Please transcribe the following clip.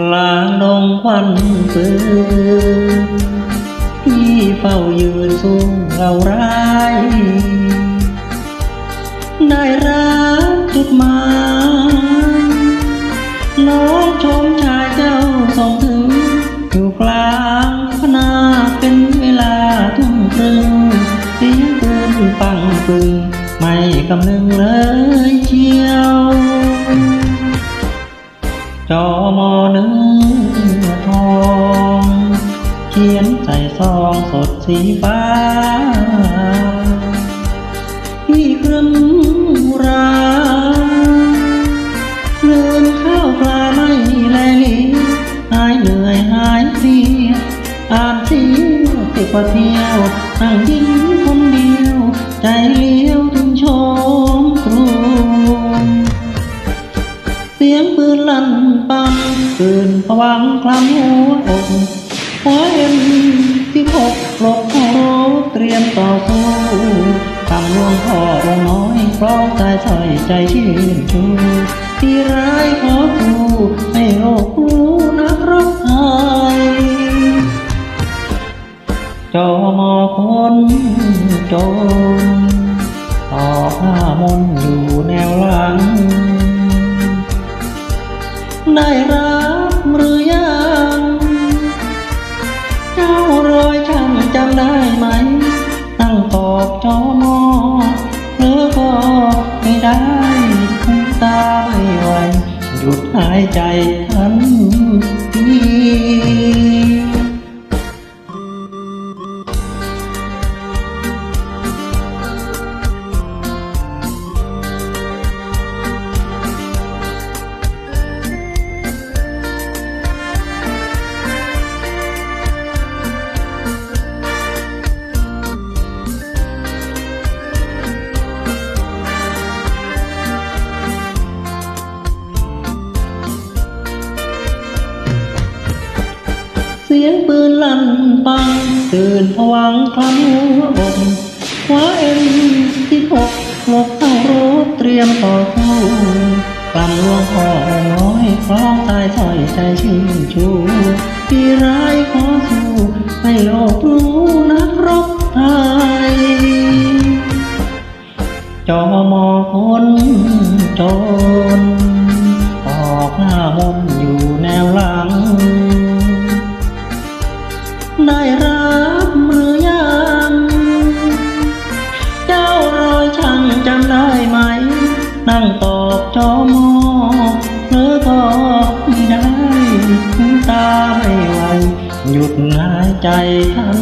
กลางดงควันปืนพี่เฝ้ายืนสู้เราร้าย ได้รับจุดหมายน้องชมชายเจ้าส่งถึง อยู่กลางพนาเป็นเวลาทุ่มครึ่งเสียงปืนปังปึงไม่กำนึงเลยเชียว จอมอเนื้อทองเขียนใส่ซองสดสีฟ้าพี่ครึ้มราเลือนข้าวปลาไม่แลลีหายเหนื่อยหายเพลียอ่านเสียติดกว่าเที่ยวนั่งยิ้มคนเดียวใจเลี งปืนผวังคลำหัวอกหัวเอ็มที่พกหลบเข้ารเตรียมต่อสู้คำลวงพ่อองน้อยพร้อมใจถอยใจชื่นชูที่ร้ายขอครูให้โลกรู้นักรบไทยจอมอคนจนต่อผ้ามนอยู่แนวหลังได้ร หยุดหายใจทันที สียงปืนลั่นปัง ตื่นผวังคลำหัวอกคว้าเอ็มที่พกหลบเข้ารถเตรียมต่อสู้กำลวงพ่อน้อยคล้องตายถอยใจชื่นชูที่ร้ายขอสู้ให้โลกรู้นักรบไทยจอมอคน ได้รับหรือยัง เจ้ารอยช่างจำได้ไหม นั่งตอบจอมอหรือก็ไม่ได้ตาไม่ไหวหยุดหายใจทัน